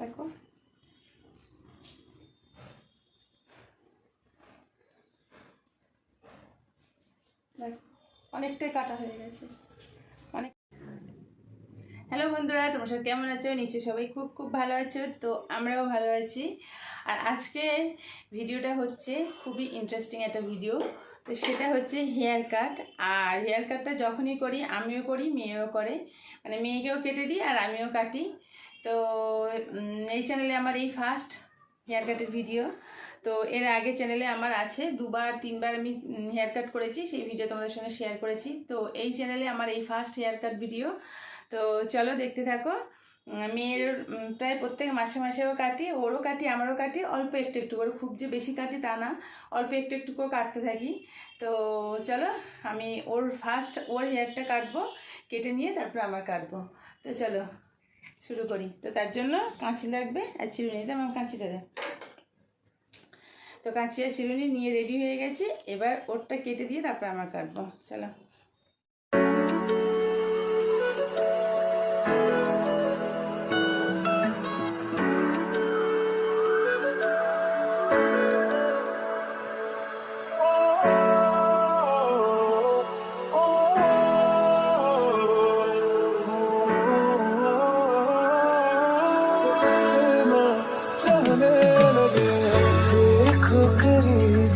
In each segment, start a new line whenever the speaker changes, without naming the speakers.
দেখো। দেখো, অনেকটাই কাটা হয়ে গেছে। অনেক হ্যালো বন্ধুরা, তোমার সব কেমন আছো? নিশ্চয়ই সবাই খুব খুব ভালো আছো, তো আমরাও ভালো আছি। আর আজকে ভিডিওটা হচ্ছে খুবই ইন্টারেস্টিং একটা ভিডিও তো সেটা হচ্ছে হেয়ার কাট আর হেয়ার কাটটা যখনই করি, আমিও করি, মেয়েও করে। মানে মেয়েকেও কেটে দিই আর আমিও কাটি। তো এই চ্যানেলে আমার এই ফার্স্ট হেয়ার কাটের ভিডিও তো এর আগে চ্যানেলে আমার আছে, দুবার, তিনবার আমি হেয়ার কাট করেছি, সেই ভিডিও তোমাদের সঙ্গে শেয়ার করেছি। তো এই চ্যানেলে আমার এই ফার্স্ট হেয়ার কাট ভিডিও তো চলো দেখতে থাকো। মেয়ের প্রায় প্রত্যেক মাসে মাসেও কাটি, ওরও কাটি, আমারও কাটি, অল্প একটু একটু করে। খুব যে বেশি কাটি তা না, অল্প একটু একটু করে কাটতে থাকি। তো চলো, আমি ওর ফার্স্ট ওর হেয়ারটা কাটবো, কেটে নিয়ে তারপর আমার কাটবো। তো চলো। শুরু করি। তো তার জন্য কাঁচি লাগবে আর চিরুনি, তো আমার কাঁচিটা দেয় তো কাঁচি আর চিরুনি নিয়ে রেডি হয়ে গেছে। এবার ওরটা কেটে দিয়ে তারপর আমার কাটবো। চলো।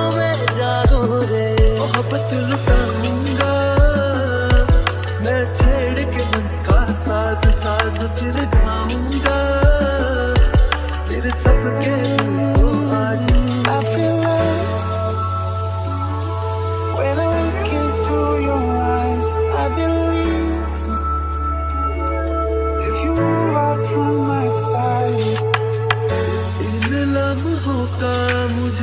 आँखों में छेड़ के मन का साज फिर गाऊँगा फिर सबके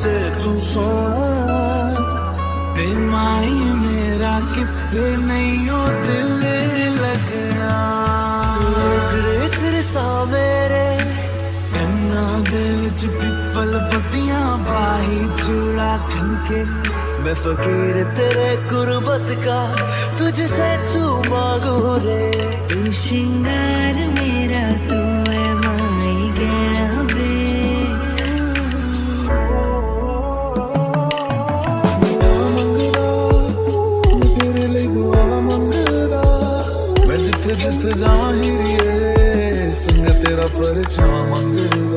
से तू सोना बेमाई मेरा कितने नहीं हो दिल लगना तेरे तेरे सा कन्ना दिल च पिपल पट्टियाँ बाही चूड़ा खनके। मैं फकीर तेरे गुरबत का, तुझसे तू मांगू रे।
तू श्रृंगार मेरा, तू
दिख ज़ाहिर संग तेरा परछा मंगनी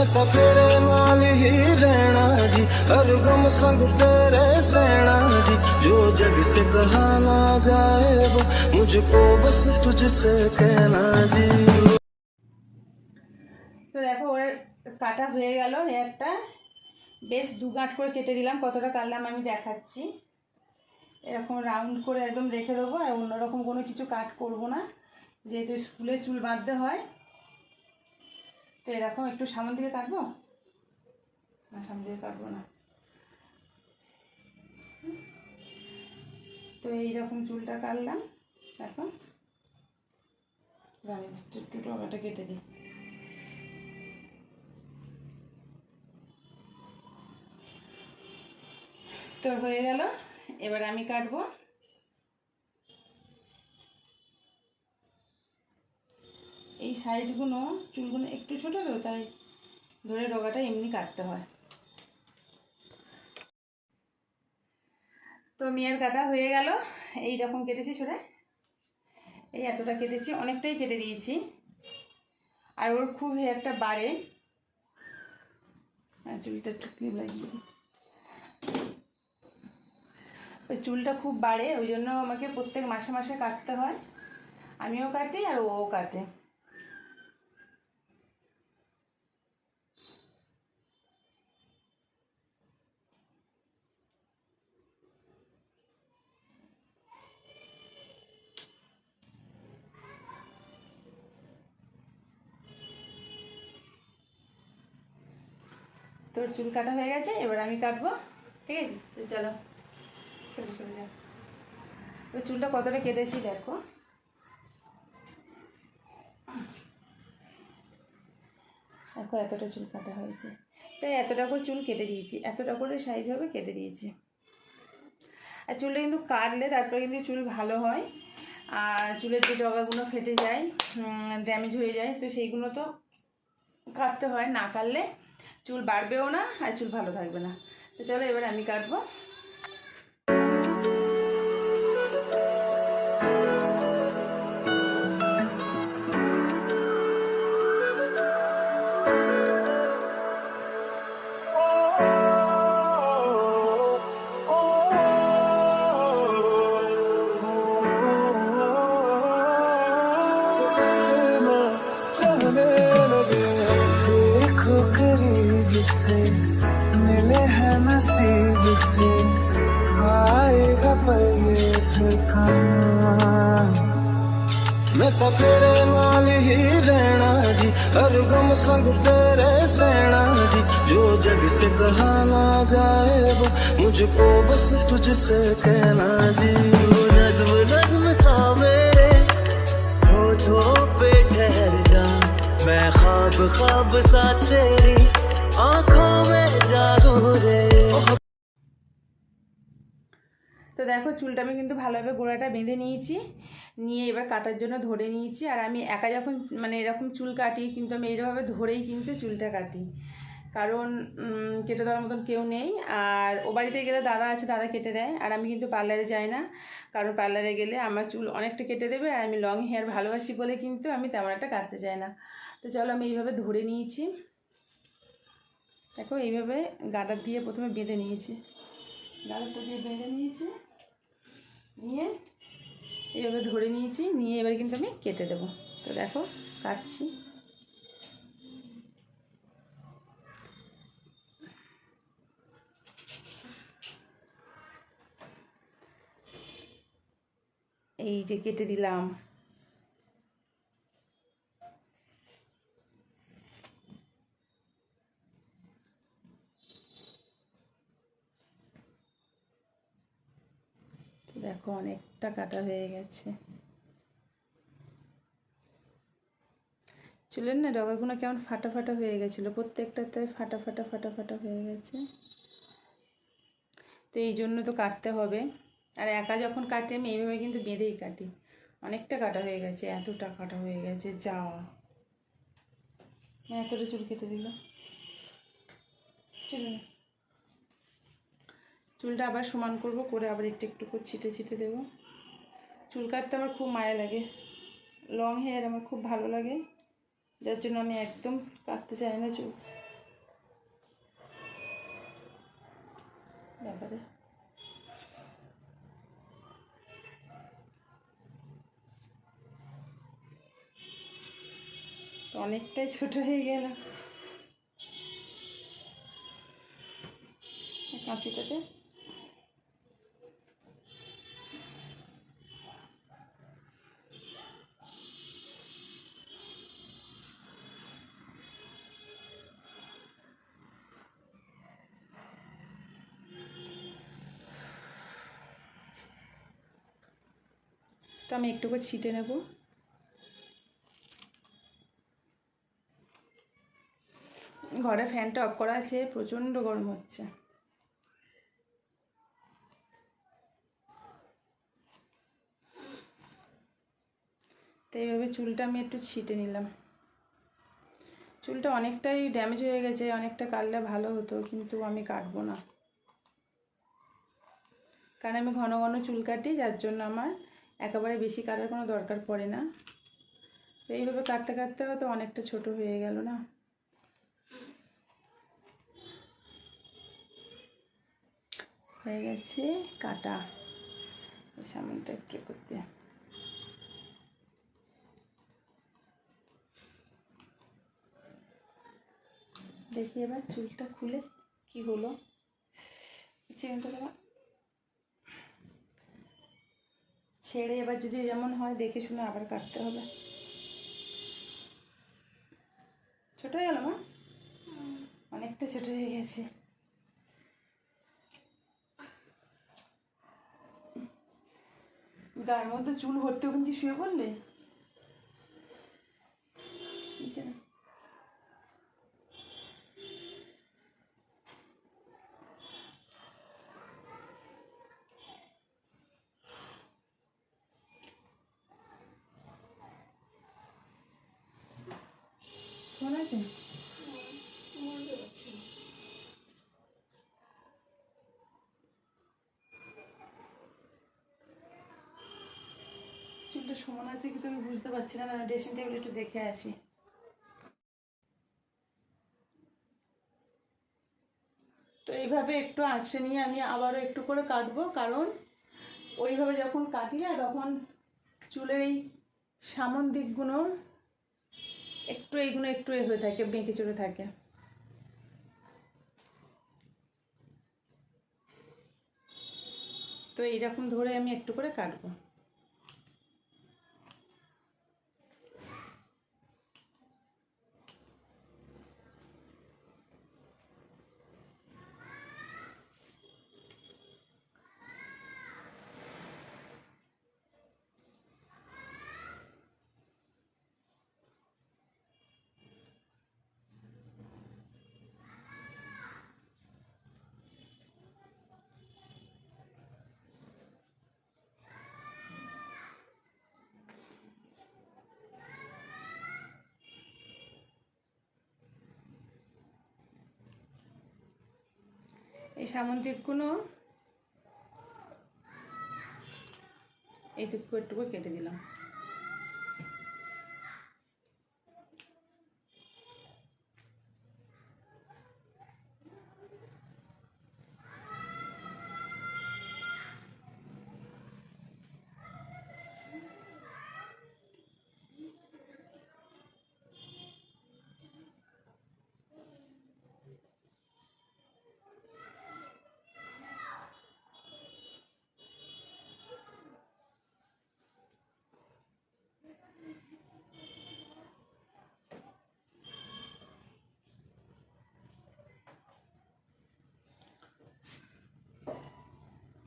ਨੇ ਤੇਰੇ ਨਾਲ ਹੀ ਰਹਿਣਾ ਜੀ, ਹਰ ਗਮ ਸੰਗ ਤੇਰੇ ਸਹਿਣਾ ਜੀ। ਜੋ ਜਗ ਸੇ ਕਹਾ ਨਾ ਜਾਏ ਵੋ, ਮੁਝਕੋ ਬਸ ਤੁਝ ਸੇ ਕਹਿਣਾ ਜੀ।
তো দেখো, ওর কাটা হয়ে গেল হেয়ারটা বেশ দুগাঁট করে কেটে দিলাম, কতটা কাটলাম আমি দেখাচ্ছি। এরকম রাউন্ড করে একদম রেখে দেবো, আর অন্যরকম কোনো কিছু কাট করব না। যেহেতু স্কুলে চুল বাঁধতে হয় এরকম একটু সামন দিকে কাটবো? না সামন দিকে কাটবো না। তো এইরকম চুলটা কাটলাম, এখন একটু টমাটো কেটে দিই। তো হয়ে গেল, এবার আমি কাটবো। এই সাইডগুলো, চুলগুলো একটু ছোট তো, তাই ধরে ডগাটা এমনি কাটতে হয়। তো মেয়ের কাটা হয়ে গেল। এই রকম কেটেছি সরে এই এতটা কেটেছি, অনেকটাই কেটে দিয়েছি। আর ওর খুব হেয়ারটা বাড়ে। আর চুলটা একটু ক্লিপ লাগিয়ে ওই চুলটা খুব বাড়ে, ওই জন্য আমাকে প্রত্যেক মাসে মাসে কাটতে হয়। আমিও কাটি আর ও কাটে। তোর চুল কাটা হয়ে গেছে এবার আমি কাটবো। ঠিক আছে? চলো। চলো চলে যাও। ওই চুলটা কতটা কেটেছি দেখো। দেখো এতটা চুল কাটা হয়েছে। প্রায় এতটা করে চুল কেটে দিয়েছি। এতটা করে সাইজ হবে কেটে দিয়েছি। আর চুলটা কিন্তু কাটলে তারপরে কিন্তু চুল ভালো হয়। আর চুলের যে ডগাগুলো ফেটে যায় ড্যামেজ হয়ে যায় তো সেইগুলো তো কাটতে হয়। না কাটলে চুল বাড়বেও না আর চুল ভালো থাকবে না। তো চলো এবার আমি কাটবো।
जो जग से कहा ना जाए वो मुझको बस तुझसे कहना जी वो नज्म नज्म सा मेरे होठों पे ठहर जा मैं ख्वाब ख्वाब सा तेरी आंखों में जागू रे
তো দেখো চুলটা আমি কিন্তু ভালোভাবে গোড়াটা বেঁধে নিয়েছি নিয়ে এবার কাটার জন্য ধরে নিয়েছি আর আমি একা যখন মানে এরকম চুল কাটি কিন্তু আমি এইভাবে ধরেই কিন্তু চুলটা কাটি কারণ কেটে দেওয়ার মতন কেউ নেই। আর ও বাড়িতে গেলে দাদা আছে, দাদা কেটে দেয়। আর আমি কিন্তু পার্লারে যাই না। কারণ পার্লারে গেলে আমার চুল অনেকটা কেটে দেবে আর আমি লং হেয়ার ভালোবাসি বলে কিন্তু আমি তেমন একটা কাটতে চাই না। তো চলো আমি এইভাবে ধরে নিয়েছি। দেখো এইভাবে গাডার দিয়ে প্রথমে বেঁধে নিয়েছি। গাডারটা দিয়ে বেঁধে নিয়েছি। নিয়ে এইভাবে ধরে নিয়েছি। নিয়ে এবার কিন্তু আমি কেটে দেবো। তো দেখো, কাটছি। এই যে কেটে দিলাম। দেখো অনেকটা কাটা হয়ে গেছে। চুলের না, ডগাগুলো কেমন ফাটা ফাটা হয়ে গেছিল। প্রত্যেকটাতে ফাটা ফাটা ফাটা ফাটা হয়ে গেছে। তো এই জন্য তো কাটতে হবে। আর একা যখন কাটি, আমি এইভাবে কিন্তু বেঁধেই কাটি। অনেকটা কাটা হয়ে গেছে, এতটা কাটা হয়ে গেছে, যা। এতটা চুল কেটে দিল। চলো চুলটা আবার সমান করব, করে আবার একটু একটু করে ছিটে ছিটে দেবো। চুল কাটতে আমার খুব মায়া লাগে। লং হেয়ার আমার খুব ভালো লাগে। যার জন্য আমি একদম কাটতে চাই না চুল। ব্যাপারে অনেকটাই ছোট হয়ে গেল। কাঁচিটাতে। তো আমি একটু করে ছিটে নেব। ঘরে ফ্যানটা অফ করা আছে, প্রচণ্ড গরম হচ্ছে। তো এইভাবে চুলটা আমি একটু ছিটে নিলাম। চুলটা অনেকটাই ড্যামেজ হয়ে গেছে, অনেকটা কাটলে ভালো হতো, কিন্তু আমি কাটবো না। কারণ আমি ঘন ঘন চুল কাটি, যার জন্য আমার একেবারে বেশি কাটার কোনো দরকার পড়ে না। তো এইভাবে কাটতে কাটতে হয়তো অনেকটা ছোট হয়ে গেল না? হয়ে গেছে কাটা। সামনটা একটু করতে। দেখি এবার চুলটা খুলে কি হলো। চেনটা দেওয়া ছেড়ে এবার যদি যেমন হয় দেখে শুনে আবার কাটতে হবে। ছোট হয়ে গেল মা? অনেকটা ছোট হয়ে গেছে। গায়ের মধ্যে চুল ভর্তি ওখানে কি শুয়ে পড়লে। ফোন আছে চুলটা সমান আছে কিন্তু আমি বুঝতে পারছি না না ড্রেসিং টেবিল একটু দেখে আসি। তো এইভাবে একটু আঁচড়ে নিয়ে আমি আবারও একটু করে কাটবো, কারণ ওইভাবে যখন কাটি না, তখন চুলের এই সামন দিকগুলো একটু এইগুলো একটু এ হয়ে থাকে, বেঁকে চড়ে থাকে। তো এইরকম ধরে আমি একটু করে কাটবো। এই সামন্তিকগুলো এইটুকু একটুকু কেটে দিলাম।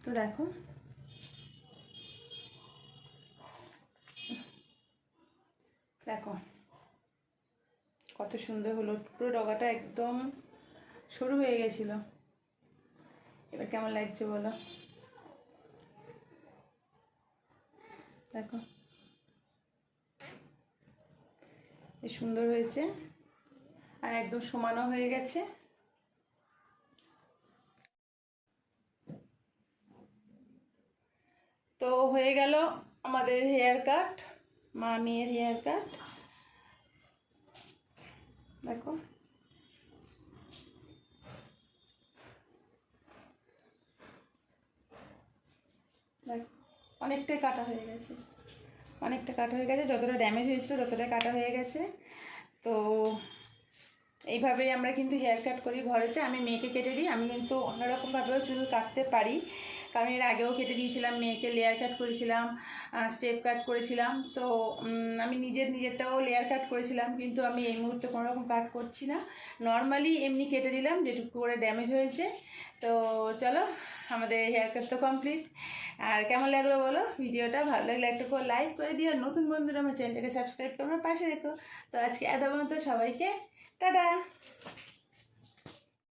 তো দেখো। দেখো, কত সুন্দর হলো। পুরো ডগাটা একদম সরু হয়ে গেছিল। এবার কেমন লাগছে বলো? দেখো। সুন্দর হয়েছে। আর একদম সমানও হয়ে গেছে। তো হয়ে গেল আমাদের হেয়ার কাট, মা মেয়ের হেয়ার কাট। দেখো। দেখো, অনেকটাই কাটা হয়ে গেছে। অনেকটা কাটা হয়ে গেছে, যতটা ড্যামেজ হয়েছিল ততটাই কাটা হয়ে গেছে। তো এইভাবেই আমরা কিন্তু হেয়ার কাট করি ঘরেতে। আমি মেয়েকে কেটে দিই, আমি কিন্তু অন্যরকমভাবেও চুল কাটতে পারি। কারণ এর আগেও কেটে দিয়েছিলাম, মেয়েকে লেয়ার কাট করেছিলাম স্টেপ কাট করেছিলাম। তো আমি নিজের নিজেরটাও লেয়ার কাট করেছিলাম, কিন্তু আমি এই মুহূর্তে কোনো রকম কাট করছি না। নর্মালি এমনি কেটে দিলাম, যেটুকু করে ড্যামেজ হয়েছে। তো, চলো, আমাদের হেয়ার কাট তো কমপ্লিট আর কেমন লাগল বলো? ভিডিওটা ভালো লাগলে একটা করে লাইক করে দিও। নতুন বন্ধুরা আমার চ্যানেলটাকে সাবস্ক্রাইব করে আমার পাশে দেখো। তো আজকে এত পর্যন্ত সবাইকে 哒哒。